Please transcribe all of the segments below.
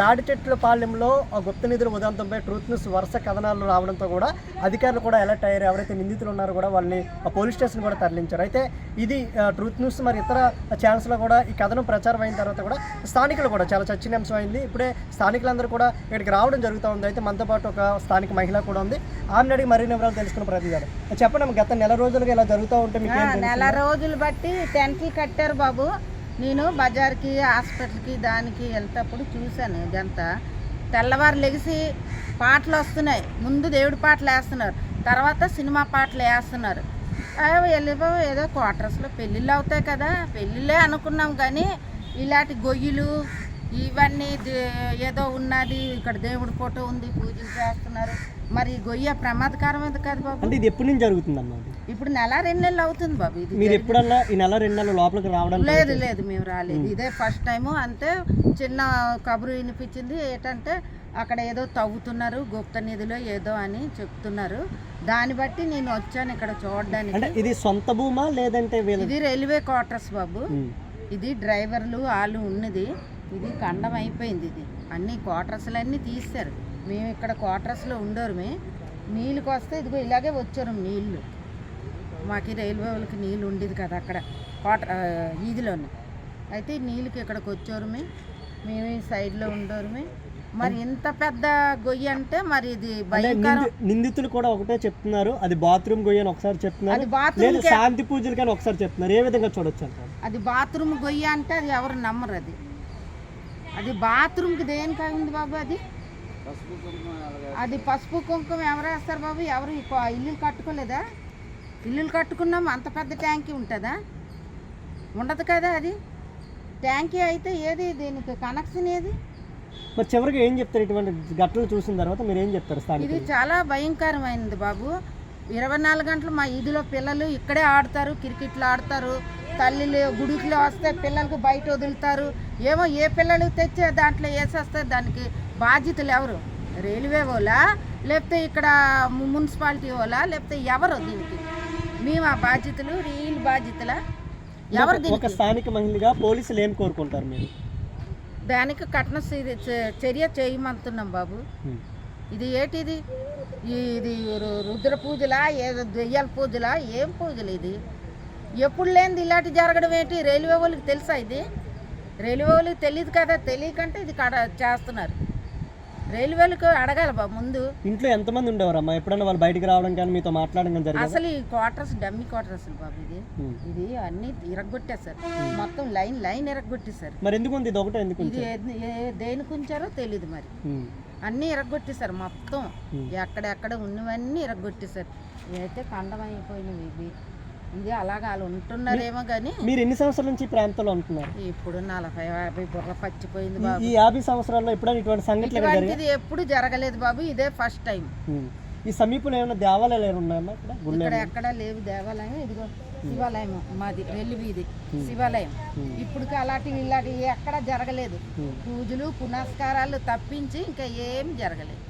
తాడి చెట్ల పాలెంలో ఆ గుప్త నిధుల ఉదంతంపై ట్రూత్ న్యూస్ వరుస కథనాలు రావడంతో కూడా అధికారులు కూడా అలర్ట్ అయ్యారు. ఎవరైతే నిందితులు ఉన్నారో కూడా వాళ్ళని ఆ పోలీస్ స్టేషన్ కూడా తరలించారు. అయితే ఇది ట్రూత్ న్యూస్ మరి ఇతర ఛానల్స్లో కూడా ఈ కథనం ప్రచారం అయిన తర్వాత కూడా స్థానికులు కూడా చాలా చర్చనీయాంశం అయింది. ఇప్పుడే స్థానికులందరూ కూడా ఇక్కడికి రావడం జరుగుతూ ఉంది. అయితే మనతో పాటు ఒక స్థానిక మహిళ కూడా ఉంది. ఆమెను అడిగి మరిన్ని వివరాలు తెలుసుకున్న ప్రతి గారు. చెప్పండి గత నెల రోజులుగా ఇలా జరుగుతూ ఉంటే మీకు నెల రోజులు బట్టి టెంట్లు కట్టారు బాబు. నేను బజార్కి హాస్పిటల్కి దానికి వెళ్తేప్పుడు చూశాను ఇదంతా. తెల్లవారు లెగిసి పాటలు వస్తున్నాయి. ముందు దేవుడి పాటలు వేస్తున్నారు. తర్వాత సినిమా పాటలు వేస్తున్నారు. వెళ్ళిపో ఏదో క్వార్టర్స్లో పెళ్ళిళ్ళు అవుతాయి కదా పెళ్ళిళ్ళే అనుకున్నాం కానీ ఇలాంటి గొయ్యిలు ఇవన్నీ ఏదో ఉన్నది. ఇక్కడ దేవుడి ఫోటో ఉంది పూజలు చేస్తున్నారు. మరి గొయ్య ప్రమాదకరమైనది కదా బాబు? అంటే ఇది ఎప్పటి నుంచి జరుగుతుందమ్మా? ఇప్పుడు నెల రెండు నెలలు అవుతుంది బాబు ఇది మీరు ఎప్పుడన్నా ఈ నెల రెండు నెలల లోపలికి రావడానికి లేదు లేదు మేము రాలేదు. ఇదే ఫస్ట్ టైము అంతే చిన్న కబురు వినిపించింది. ఏంటంటే అక్కడ ఏదో తవ్వుతున్నారు గుప్త నిధిలో ఏదో అని చెప్తున్నారు. దాన్ని బట్టి నేను వచ్చాను ఇక్కడ చూడడానికి. అంటే ఇది సొంత భూమా లేదంటే ఇది రైల్వే క్వార్టర్స్ బాబు. ఇది డ్రైవర్లు వాళ్ళు ఉన్నది. ఇది ఖండం అయిపోయింది ఇది. అన్ని క్వార్టర్స్లు అన్నీ తీస్తారు మేము ఇక్కడ క్వార్టర్స్లో ఉండోరమే. నీళ్ళకి వస్తే ఇదిగో ఇలాగే వచ్చారు నీళ్ళు. మాకు రైల్వే వాళ్ళకి నీళ్ళు ఉండేది కదా అక్కడ క్వార్టర్ ఈదిలోనే. అయితే నీళ్ళకి ఇక్కడికి వచ్చారమే. మేము ఈ సైడ్లో ఉండోరమే. మరి ఇంత పెద్ద గొయ్యి అంటే మరి ఇది భయంకరం. నింది- నిందితులు కూడా ఒకటే చెప్తున్నారు. అది బాత్రూమ్ గొయ్యి అని ఒకసారి చెప్తున్నారు. అది బాత్రూమ్ శాంతి పూజలు కానీ ఒకసారి చెప్తున్నారు. ఏ విధంగా చూడొచ్చు అంటారు? అది బాత్రూమ్ గొయ్యి అంటే అది ఎవరు నమ్మరు అది. అది బాత్రూమ్కి దేనికి ఉంది బాబు అది? అది పసుపు కుంకుమ ఎవరు వేస్తారు బాబు? ఎవరు ఇల్లులు కట్టుకోలేదా? ఇల్లులు కట్టుకున్నాం అంత పెద్ద ట్యాంకీ ఉంటుందా? ఉండదు కదా అది? ట్యాంకీ అయితే ఏది? దీనికి కనెక్షన్ ఏది? మరి చివరికి ఏం చెప్తారు? ఇటువంటి ఘటనలు చూసిన తర్వాత మీరు ఏం చెప్తారు ఇది చాలా భయంకరమైనది బాబు. ఇరవై నాలుగు గంటలు మా ఈదిలో పిల్లలు ఇక్కడే ఆడతారు క్రికెట్లు ఆడతారు. తల్లిలు గుడికి వస్తే పిల్లలకు బయట వదులుతారు. ఏమో ఏ పిల్లలు తెచ్చే దాంట్లో వేసేస్తే దానికి బాధ్యతలు ఎవరు? రైల్వే వాళ్ళా? లేకపోతే ఇక్కడ మున్సిపాలిటీ వాళ్ళా? లేకపోతే ఎవరు దీనికి? మేము ఆ బాధ్యతలు రీల్ బాధ్యతల? ఎవరు ఒక దీనికి? స్థానిక మహిళగా పోలీసులు ఏం కోరుకుంటారు మీరు? దానికి కఠిన చర్య- చేయమంటున్నాం బాబు. ఇది ఏంటిది? ఇది రుద్ర పూజలా? ఏదో దెయ్యాల పూజలా? ఏం పూజలు ఇది? ఎప్పుడు లేనిది ఇలాంటి జరగడం ఏంటి? రైల్వే వాళ్ళకి తెలుసా ఇది? రైల్వే వాళ్ళకి తెలియదు కదా తెలియకంటే ఇది కడ చేస్తున్నారు. రైల్వేలకు అడగాలి బా ముందు. ఇంట్లో ఎంతమంది ఉండేవారమ్మా? ఎప్పుడన్నా వాళ్ళు బయటికి రావడం కానీ మీతో మాట్లాడడం కానీ జరిగింది? అసలు ఈ క్వార్టర్స్ డమ్మీ క్వార్టర్స్ బాబు ఇది. ఇది అన్ని ఇరగొట్టేశారు. మొత్తం లైన్ లైన్ ఇరగొట్టేశారు. మరి ఎందుకు ఉంది? ఇది ఒకటే ఎందుకు ఇది దేనికి ఉంచారో తెలియదు మరి. అన్నీ ఇరగొట్టేశారు మొత్తం. ఎక్కడెక్కడ ఉన్నవన్నీ ఇరగొట్టేశారు. ఇవైతే ఖండం అయిపోయినవి ఇవి ఇది అలాగా వాళ్ళు ఉంటున్నారేమో కానీ మీరు ఎన్ని సంవత్సరాల నుంచి ఈ ప్రాంతంలో ఉంటున్నారు? ఇప్పుడు నలభై యాభై బుర్ర పచ్చిపోయింది బాబు. ఈ యాభై సంవత్సరాల్లో ఎప్పుడైనా ఇటువంటి జరిగాయి ఇటువంటిది ఎప్పుడు జరగలేదు బాబు. ఇదే ఫస్ట్ టైం ఈ సమీపంలో ఏమైనా దేవాలయాలు ఏమైనా ఉన్నాయమ్మా ఇక్కడ? ఎక్కడ లేవు దేవాలయం. ఇదిగో శివాలయం మాది రెల్లి వీధి శివాలయం. ఇప్పటికి అలాంటివి ఇలాంటివి ఎక్కడ జరగలేదు. పూజలు పునస్కారాలు తప్పించి ఇంకా ఏం జరగలేదు.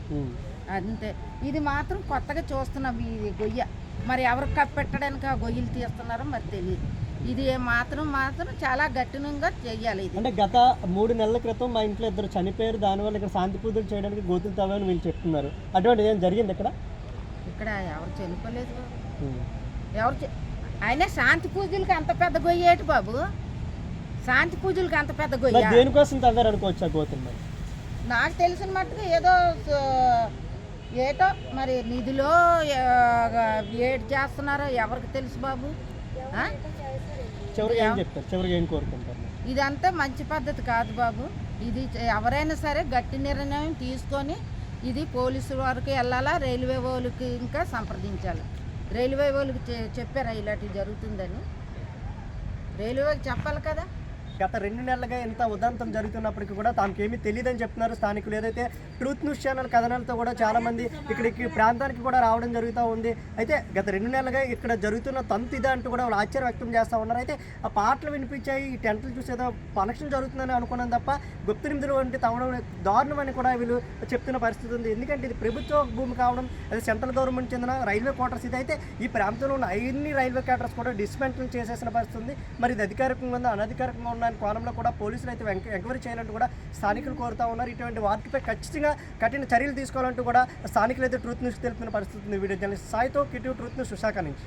అంతే. ఇది మాత్రం కొత్తగా చూస్తున్నాం. ఈ గొయ్య. మరి ఎవరికి కప్పెట్టడానికి ఆ గొయ్యలు తీస్తున్నారో మరి తెలియదు. ఇది మాత్రం మాత్రం చాలా గట్టినంగా చెయ్యాలి ఇది. అంటే గత మూడు నెలల క్రితం మా ఇంట్లో ఇద్దరు చనిపోయారు. దానివల్ల ఇక్కడ శాంతి పూజలు చేయడానికి గోతులు తవ్వని వీళ్ళు చెప్తున్నారు. అటువంటిది ఏం జరిగింది ఇక్కడ? ఇక్కడ ఎవరు చనిపోలేదు. ఎవరు అయినా శాంతి పూజలకి అంత పెద్ద గొయ్య ఏంటి బాబు? శాంతి పూజలకి అంత పెద్ద గొయ్య? దేనికోసం తవ్వారు అనుకోవచ్చు నాకు తెలిసిన మట్టుకు ఏదో ఏటో మరి నిధిలో ఏడు చేస్తున్నారో ఎవరికి తెలుసు బాబు? ఆ? చివరికి ఏం చెప్తారు? చివరికి ఏం కోరుకుంటారు? మరి? ఇదంతా మంచి పద్ధతి కాదు బాబు. ఇది ఎవరైనా సరే గట్టి నిర్ణయం తీసుకొని ఇది పోలీసు వరకు వెళ్ళాలా రైల్వే వాళ్ళకి ఇంకా సంప్రదించాలి. రైల్వే వాళ్ళకి చెప్పారా ఇలాంటివి జరుగుతుందని? రైల్వేకి చెప్పాలి కదా? గత రెండు నెలలుగా ఇంత ఉదంతం జరుగుతున్నప్పటికీ కూడా తామకేమీ తెలియదని చెప్తున్నారు స్థానికులు. ఏదైతే ట్రూత్ న్యూస్ ఛానల్ కథనాలతో కూడా చాలామంది ఇక్కడికి ప్రాంతానికి కూడా రావడం జరుగుతూ ఉంది. అయితే గత రెండు నెలలుగా ఇక్కడ జరుగుతున్న తంతు ఇదే అంటూ కూడా వాళ్ళు ఆశ్చర్యం వ్యక్తం చేస్తూ ఉన్నారు. అయితే ఆ పాటలు వినిపించాయి ఈ టెంట్లు చూసేదో ఫంక్షన్ జరుగుతుందని అనుకున్నాను తప్ప గుప్త వంటి తవ్వడం దారుణం అని కూడా వీళ్ళు చెప్తున్న పరిస్థితి ఉంది. ఎందుకంటే ఇది ప్రభుత్వ భూమి కావడం అది సెంట్రల్ గవర్నమెంట్ చెందిన రైల్వే క్వార్టర్స్ ఇది. అయితే ఈ ప్రాంతంలో ఉన్న అన్ని రైల్వే క్వార్టర్స్ కూడా డిస్మెంటల్ చేసేసిన పరిస్థితి ఉంది. మరి ఇది అధికారికంగా ఉందా అనధికారికంగా ఉన్నా దాని కోణంలో కూడా పోలీసులు అయితే వెంక ఎంక్వైరీ చేయాలంటూ కూడా స్థానికులు కోరుతా ఉన్నారు. ఇటువంటి వాటిపై ఖచ్చితంగా కఠిన చర్యలు తీసుకోవాలంటూ కూడా స్థానికులు అయితే ట్రూత్ న్యూస్ తెలిపిన పరిస్థితి ఉంది. వీడియో జర్నలిస్ట్ సాయితో కిటివ్ ట్రూత్ న్యూస్ విశాఖ నుంచి.